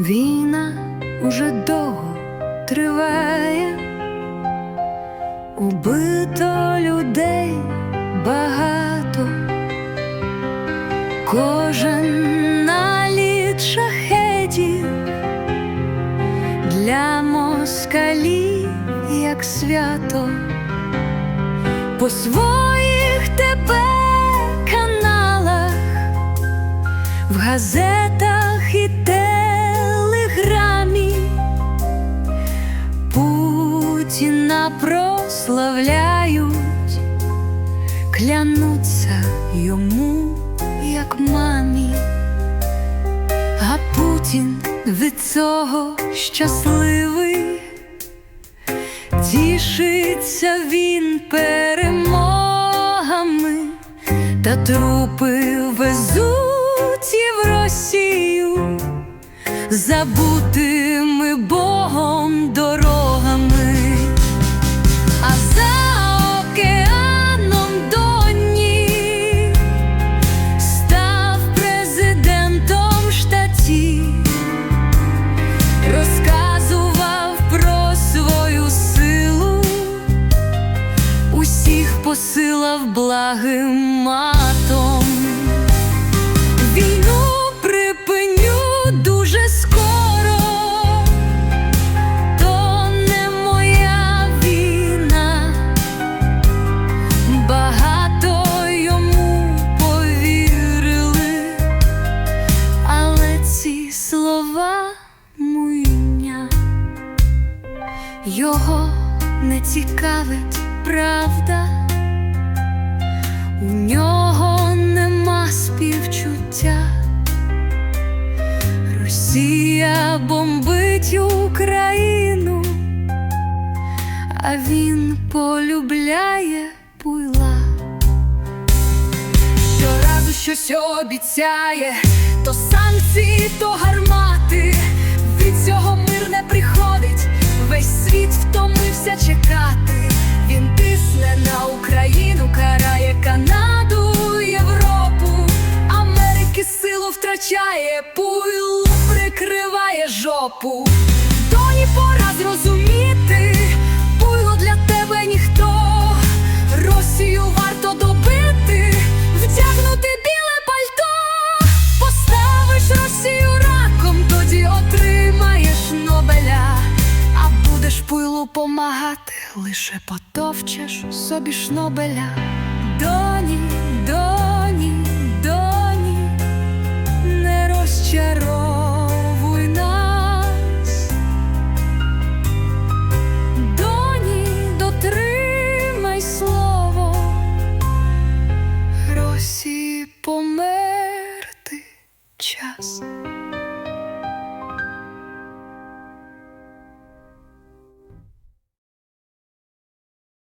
Війна уже довго триває, убито людей багато, кожен наліт шахетів. Для москалів, як свято, по своїх тебе каналах, в газетах і телеграмі Прославляють, клянуться йому, як мамі, а Путін від цього щасливий, тішиться він перемогами, та трупи везуть в Росію. Забутими усіх посилав благим матом. Війну припиню дуже скоро, то не моя війна, багато йому повірили, але ці слова муйня його не цікавить правда. Нього нема співчуття. Росія бомбить Україну, а він полюбляє пуйла. Щоразу щось обіцяє, то санкції, то гармати. Від цього мир не приходить, весь світ втомився чекати. Він тисне на Україну, карає жопу. Доні пора зрозуміти, пуйло для тебе ніхто. Росію варто добити, вдягнути біле пальто, поставиш Росію раком, тоді отримаєш Нобеля, а будеш пилу помагати, лише потовчеш собі шнобеля. chest.